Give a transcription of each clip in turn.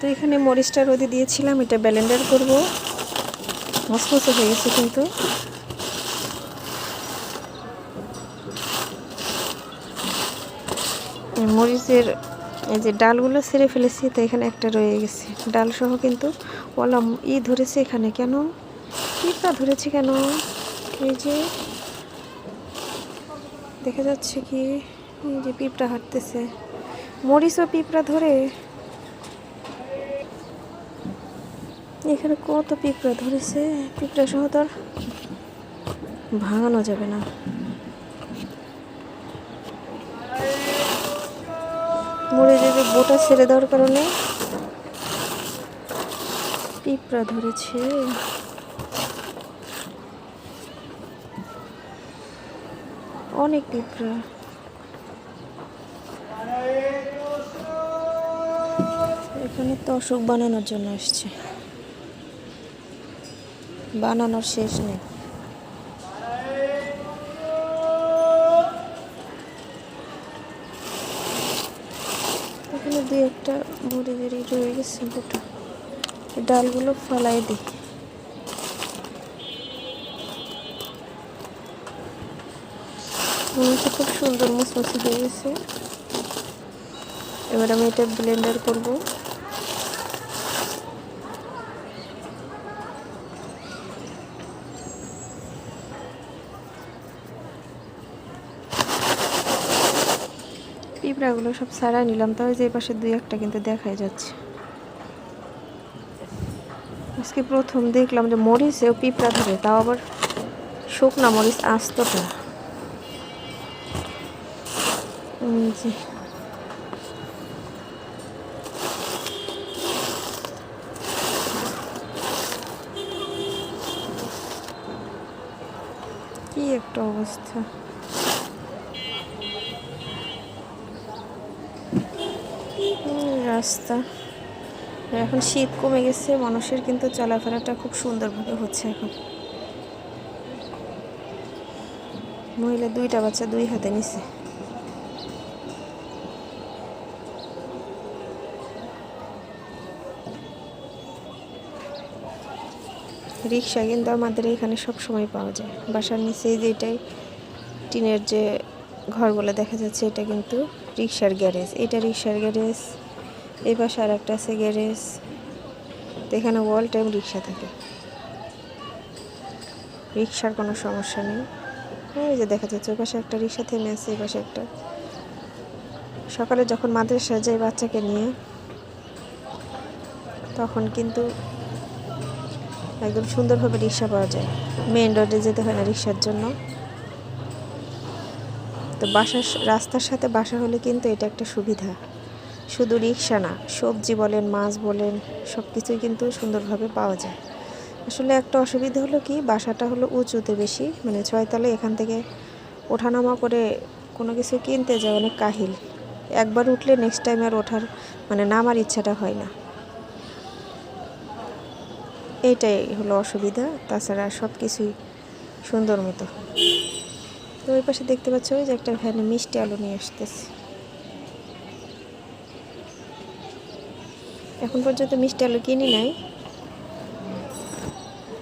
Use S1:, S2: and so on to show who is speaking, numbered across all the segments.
S1: তো এখানে মরিচটা রোদে দিয়েছিলাম, এটা ব্যালেন্ডার করব। মসমসে হয়ে গেছে কিন্তু। মরিচের এই যে ডালগুলো ছেড়ে ফেলেছি, তো এখানে একটা রয়ে গেছে। ডাল সহ কিন্তু ওলাম ই ধরেছে এখানে কেন? পিঁপড়া ধরেছে কেন? এই যে দেখা যাচ্ছে কি, এই যে পিঁপড়া হাঁটতেছে। মরিচও পিঁপড়া ধরে। এখানে কত পিঁপড়া ধরেছে? পিঁপড়া সহ তো ভাঙানো যাবে না। মরে যাবে বোটা ছেড়ে দেওয়ার কারণে। পিঁপড়া ধরেছে। অনেক পিঁপড়া। এখানে তো অসুখ বানানোর জন্য আসছে। বানানোর শেষ নেই। এখানে দুই একটা ভরে ভরে রয়ে গেছে গোটা ডালগুলো ফালাই দিই। খুব সুন্দর মুসমুসি হয়ে গেছে। এবার আমি এটা ব্লেন্ডার করব। পিঁপড়াগুলো সব সারাই নিলাম, তবে যে পাশে দুই একটা কিন্তু দেখাই যাচ্ছে। আজকে প্রথম দেখলাম যে মরিচেও পিঁপড়া ধরে, তাও আবার শুকনা মরিচ আস্তটা যে। কি একটা অবস্থা এই রাস্তা। এখন শীত কমে গেছে, মানুষের কিন্তু চলাফেরাটা খুব সুন্দরভাবে হচ্ছে এখন। মহিলা দুইটা বাচ্চা দুই হাতে নিছে। রিক্সা কিন্তু আমাদের এখানে সব সময় পাওয়া যায়। বাসার নিচে এই যে এটাই টিনের যে ঘরগুলো দেখা যাচ্ছে, এটা কিন্তু রিক্সার গ্যারেজ। এটা রিক্সার গ্যারেজ। এই পাশে আর একটা আছে গ্যারেজ। এখানে অল টাইম রিক্সা থাকে। রিক্সার কোনো সমস্যা নেই। ওই যে দেখা যাচ্ছে, ওই পাশে একটা রিক্সা থেমে আছে, এই পাশে একটা। সকালে যখন মাদ্রাসা যাই বাচ্চাকে নিয়ে, তখন কিন্তু একদম সুন্দরভাবে রিক্সা পাওয়া যায়। মেন রোডে যেতে হয় না রিক্সার জন্য। তো বাসার রাস্তার সাথে বাসা হলে কিন্তু এটা একটা সুবিধা। শুধু রিক্সা না, সবজি বলেন, মাছ বলেন সব কিছুই কিন্তু সুন্দরভাবে পাওয়া যায়। আসলে একটা অসুবিধা হলো কি, বাসাটা হলো উঁচুতে বেশি মানে ছয়তলে এখান থেকে ওঠানামা করে কোনো কিছু কিনতে যায় অনেক কাহিল। একবার উঠলে নেক্সট টাইম আর ওঠার মানে নামার ইচ্ছাটা হয় না। এইটাই হলো অসুবিধা, তাছাড়া সব কিছুই সুন্দর মতো। তো ওই পাশে দেখতে পাচ্ছ ওই যে একটা ভ্যানে মিষ্টি আলু নিয়ে আসতেছে। এখন পর্যন্ত মিষ্টি আলু কিনি নাই।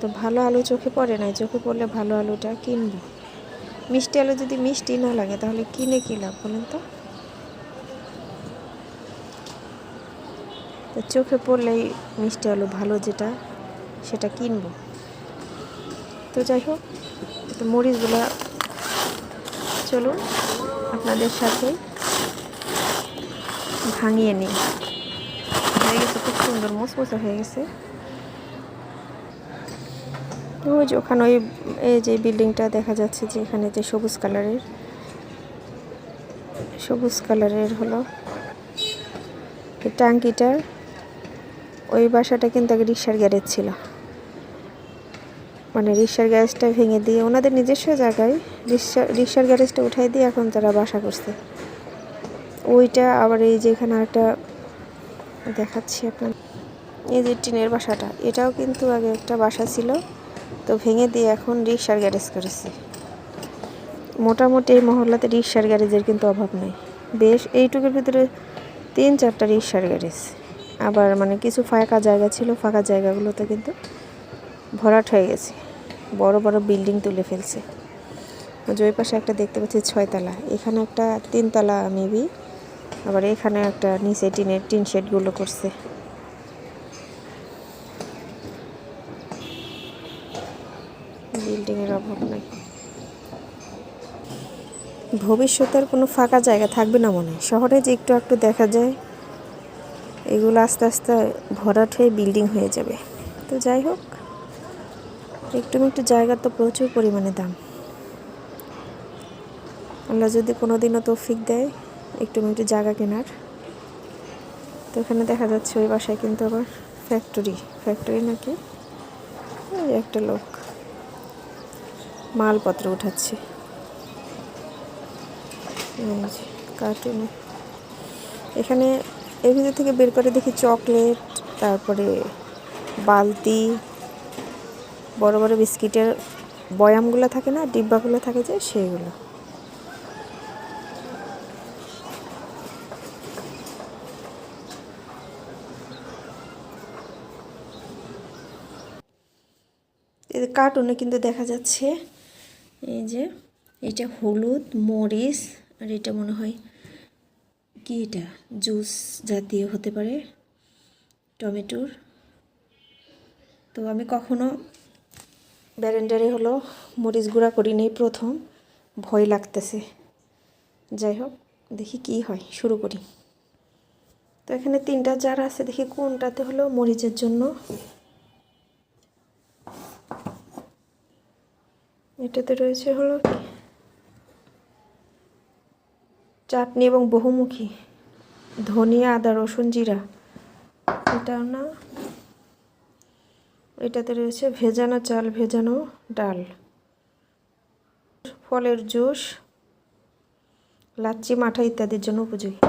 S1: তো ভালো আলু চোখে পড়ে নাই, চোখে পড়লে ভালো আলুটা কিনবো। মিষ্টি আলু যদি মিষ্টি না লাগে, তাহলে কিনে কি লাভ বলেন তো? চোখে পড়লেই মিষ্টি আলু ভালো যেটা, সেটা কিনবো। তো যাই হোক, তো মরিচগুলা চলুন আপনাদের সাথে ভাঙিয়ে নিই। হয়ে গেছে খুব সুন্দর মুসমুসে হয়ে গেছে ওই যে ওখানে ওই, এই যে বিল্ডিংটা দেখা যাচ্ছে যে এখানে যে সবুজ কালারের সবুজ কালারের হলো। এই ট্যাঙ্কিটার ওই বাসাটা কিন্তু আগে রিক্সার গ্যারেজ ছিল। মানে রিক্সার গ্যারেজটা ভেঙে দিয়ে, ওনাদের নিজস্ব জায়গায় রিক্সা, রিক্সার গ্যারেজটা উঠাই দিয়ে এখন তারা বাসা করছে। ওইটা আবার এই যে এখানে একটা দেখাচ্ছি আপনার এই যে টিনের বাসাটা, এটাও কিন্তু আগে একটা বাসা ছিল, তো ভেঙে দিয়ে এখন রিক্সার গ্যারেজ করেছে। মোটামুটি এই মহল্লাতে রিক্সার গ্যারেজের কিন্তু অভাব নেই। বেশ, এইটুকুর ভিতরে তিন চারটা রিক্সার গ্যারেজ। আবার মানে কিছু ফাঁকা জায়গা ছিল, ফাঁকা জায়গাগুলোতে কিন্তু ভরাট হয়ে গেছে। বড় বড় বিল্ডিং তুলে ফেলছে। যে পাশে একটা দেখতে পাচ্ছি ছয়তলা। এখানে একটা তিনতলা মেবি। আবার এখানে একটা নিচে টিনের, টিন শেডগুলো করছে। বিল্ডিংয়ের অভাব নাই। ভবিষ্যতের কোনো ফাঁকা জায়গা থাকবে না মনে শহরে যে একটু একটু দেখা যায়, এগুলো আস্তে আস্তে ভরাট হয়ে বিল্ডিং হয়ে যাবে। তো যাই হোক, একটু একটু জায়গার তো প্রচুর পরিমাণে দাম। আল্লাহ যদি কোনো দিনও তৌফিক দেয় একটু একটু জায়গা কেনার। তো এখানে দেখা যাচ্ছে ওই বাসায় কিন্তু আবার ফ্যাক্টরি ফ্যাক্টরি নাকি? ওই একটা লোক মালপত্র উঠাচ্ছে। কার্টুনে এখানে এর ভিতর থেকে বের করে দেখি চকলেট তারপরে বালতি, বড় বড় বিস্কিটের বয়ামগুলো থাকে না, ডিব্বাগুলো থাকে যে, সেইগুলো। কার্টুনে কিন্তু দেখা যাচ্ছে, এই যে এটা হলুদ, মরিচ, আর এটা মনে হয় কি এটা? জুস জাতীয় হতে পারে, টমেটোর। তো আমি কখনো ব্যারেন্ডারে হলো মরিচ গুঁড়া করি নেই প্রথম, ভয় লাগতেছে। যাই হোক, দেখি কি হয়, শুরু করি। তো এখানে তিনটা জার আছে, দেখি কোনটাতে হলো মরিচের জন্য। এটাতে রয়েছে হলো চাটনি এবং বহুমুখী, ধনিয়া, আদা, রসুন, জিরা। এটাও না, এটাতে রয়েছে ভেজানো চাল, ভেজানো ডাল। ফলের জুস লাচ্ছি মাঠা ইত্যাদির জন্য উপযোগী।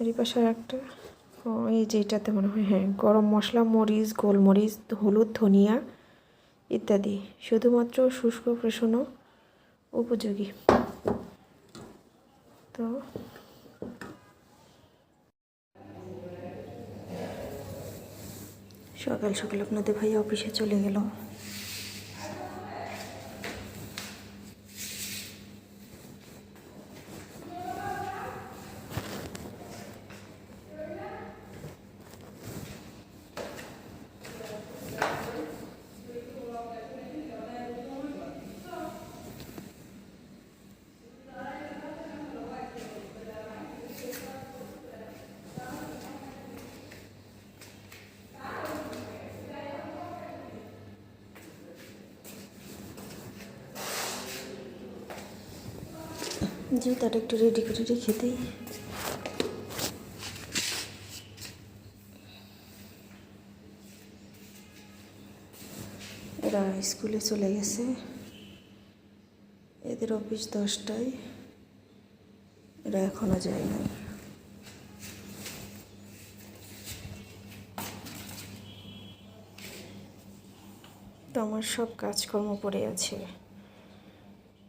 S1: এর পাশে একটা এই যে এটাতে মনে হয় হ্যাঁ গরম মশলা, মরিচ, গোলমরিচ, হলুদ, ধনিয়া ইত্যাদি। শুধুমাত্র শুষ্ক প্রশন উপযোগী। তো সকাল সকাল আপনাদের ভাই অফিসে চলে গেল। জুতাটা একটু রেডি করে রেখে দিই। এরা স্কুলে চলে গেছে। এদের অফিস দশটায়। এরা এখনও যায় না তো আমার সব কাজকর্ম পড়ে আছে।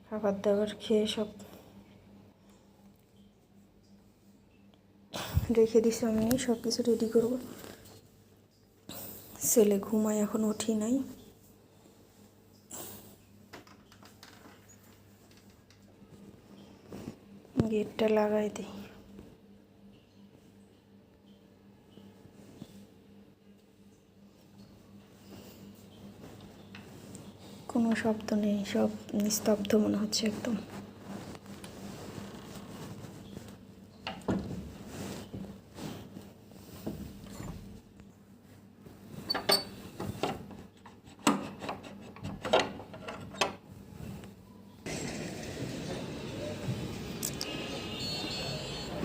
S1: খাবার দাবার খেয়ে সব রেখে দিছি আমি সব কিছু রেডি করব। ছেলে ঘুমায়, এখন উঠি নাই। গেটটা লাগাই দিই। কোনো শব্দ নেই, সব নিস্তব্ধ মনে হচ্ছে একদম।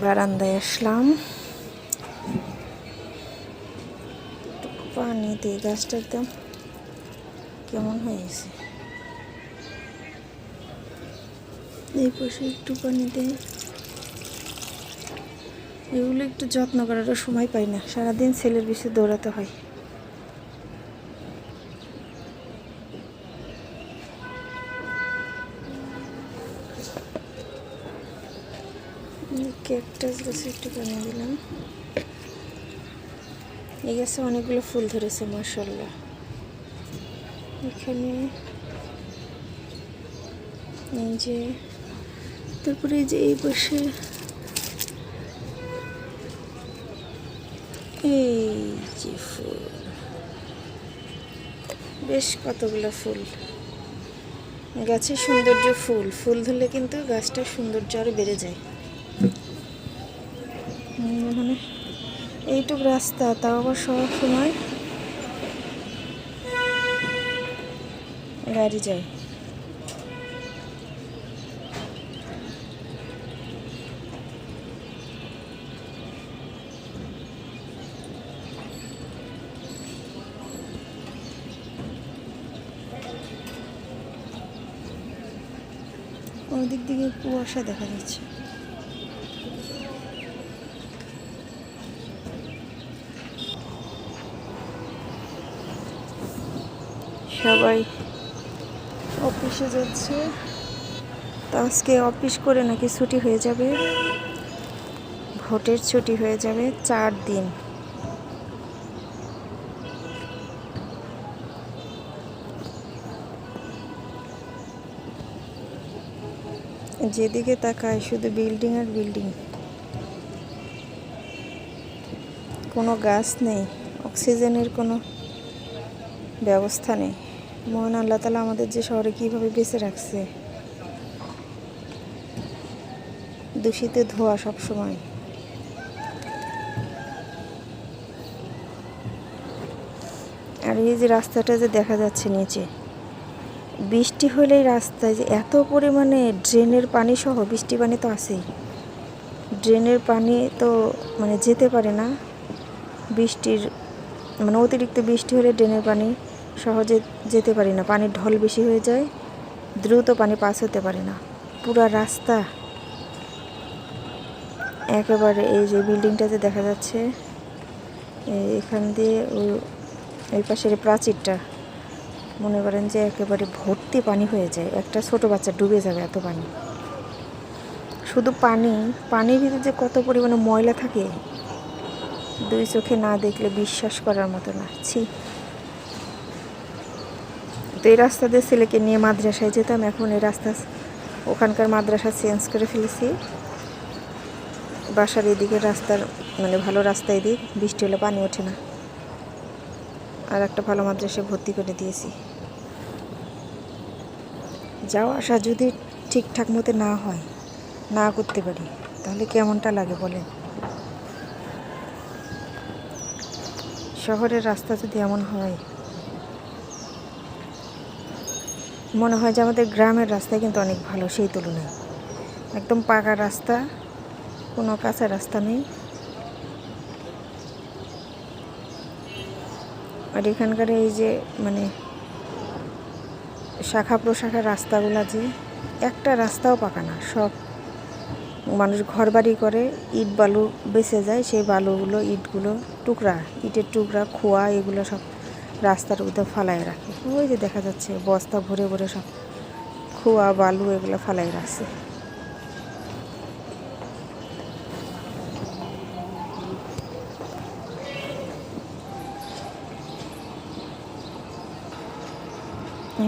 S1: বারান্দায় আসলাম। পানি দিয়ে গাছটা একদম কেমন হয়েছে? এই পাশে একটু পানি দেয়। এগুলো একটু যত্ন করারও সময় পাই না। সারাদিন ছেলের বেশি দৌড়াতে হয়। গাছে একটু পানি দিলাম। এই গাছে অনেকগুলো ফুল ধরেছে মার্শাল্লাহ এখানে এই যে, তারপরে এই যে এই পাশে এই যে ফুল। বেশ কতগুলো ফুল। গাছের সৌন্দর্য ফুল। ফুল ধরলে কিন্তু গাছটার সৌন্দর্য আরও বেড়ে যায়। এখানে। এইটুক রাস্তা তাও আবার সব সময়। গাড়ি যায়। ওদিক দিকে কুয়াশা দেখা যাচ্ছে। সবাই। অফিসে যাচ্ছে। তো আজকে অফিস করে নাকি ছুটি হয়ে যাবে? ভোটের ছুটি হয়ে যাবে চার দিন। যেদিকে তাকায় শুধু বিল্ডিং আর বিল্ডিং। কোনো গাছ নেই, অক্সিজেনের কোনো ব্যবস্থা নেই। মহান আল্লাহ তালা আমাদের যে শহরে কীভাবে বেঁচে রাখছে। দূষিত ধোয়া সব সময় আর এই যে রাস্তাটা যে দেখা যাচ্ছে নিচে, বৃষ্টি হলেই রাস্তায় যে এত পরিমাণে ড্রেনের পানি সহ, বৃষ্টি পানি তো আছেই। ড্রেনের পানি তো মানে যেতে পারে না। বৃষ্টির মানে অতিরিক্ত বৃষ্টি হলে ড্রেনের পানি সহজে যেতে পারি না। পানির ঢল বেশি হয়ে যায়, দ্রুত পানি পাস হতে পারে না। পুরা রাস্তা একেবারে এই যে বিল্ডিংটাতে দেখা যাচ্ছে এখান দিয়ে ওই পাশের প্রাচীরটা, মনে করেন যে একেবারে ভর্তি পানি হয়ে যায়। একটা ছোট বাচ্চা ডুবে যাবে এত পানি। শুধু পানি, পানির ভিতরে যে কত পরিমাণে ময়লা থাকে, দুই চোখে না দেখলে বিশ্বাস করার মতো না। ছি। তো এই রাস্তা দিয়ে ছেলেকে নিয়ে মাদ্রাসায় যেতাম, এখন এই রাস্তা ওখানকার মাদ্রাসা চেঞ্জ করে ফেলেছি। বাসার এদিকে রাস্তার মানে ভালো রাস্তা এদিক, বৃষ্টি হলে পানি ওঠে না। আর একটা ভালো মাদ্রাসায় ভর্তি করে দিয়েছি। যাও আসা যদি ঠিকঠাক মতো না হয়, না করতে পারি, তাহলে কেমনটা লাগে বলেন? শহরের রাস্তা যদি এমন হয় মনে হয় যে আমাদের গ্রামের রাস্তা কিন্তু অনেক ভালো, সেই তুলনায়। একদম পাকা রাস্তা, কোনো কাঁচা রাস্তা নেই। আর এখানকার এই যে মানে শাখা প্রশাখা রাস্তাগুলো যে, একটা রাস্তাও পাকা না। সব মানুষ ঘর বাড়ি করে, ইট বালু বেঁচে যায়, সেই বালুগুলো, ইটগুলো, টুকরা, ইটের টুকরা, খোয়া, এগুলো সব রাস্তার মধ্যে ফালায় রাখে। ওই যে দেখা যাচ্ছে, বস্তা ভরে ভরে সব খোয়া, বালু এগুলো ফালাই রাখছে।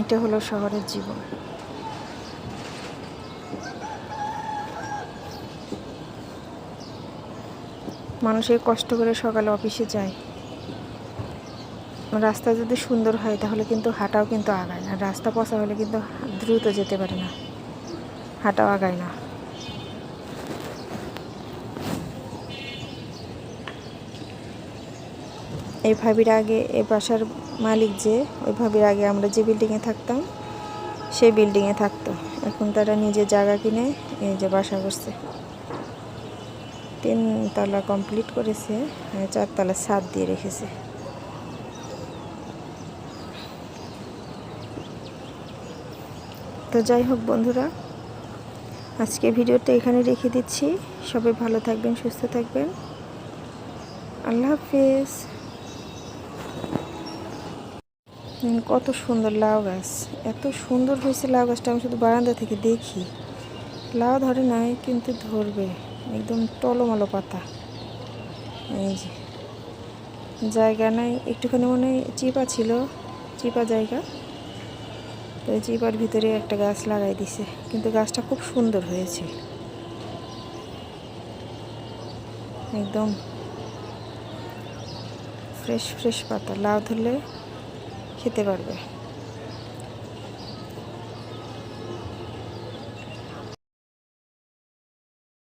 S1: এটা হলো শহরের জীবন। মানুষের কষ্ট করে সকালে অফিসে যায়। রাস্তা যদি সুন্দর হয়, তাহলে কিন্তু হাঁটাও কিন্তু আগায় না। রাস্তা পচা হলে কিন্তু দ্রুত যেতে পারে না। হাঁটাও আগায় না। এই ভাবির আগে, এই বাসার মালিক যে, ওই ভাবির আগে আমরা যে বিল্ডিংয়ে থাকতাম, সেই বিল্ডিংয়ে থাকতো। এখন তারা নিজে জায়গা কিনে এই যে বাসা করছে। তিনতলা কমপ্লিট করেছে, চারতলা ছাদ দিয়ে রেখেছে। তো যাই হোক বন্ধুরা আজকে ভিডিওটা এখানে রেখে দিচ্ছি। সবাই ভালো থাকবেন, সুস্থ থাকবেন। আল্লাহ হাফিজ। কত সুন্দর লাউ গাছ। এত সুন্দর হয়েছে লাউ গাছটা, আমি শুধু বারান্দা থেকে দেখি। লাউ ধরে নাই, কিন্তু ধরবে। একদম টলমলো পাতা। এই যে, জায়গা নাই। একটুখানি মনে চিপা ছিল, চিপা জায়গা। তো চিপার ভিতরে একটা গাছ লাগাই দিছে। কিন্তু গাছটা খুব সুন্দর হয়েছে। একদম ফ্রেশ ফ্রেশ পাতা। লাউ ধরলে খেতে পারবে।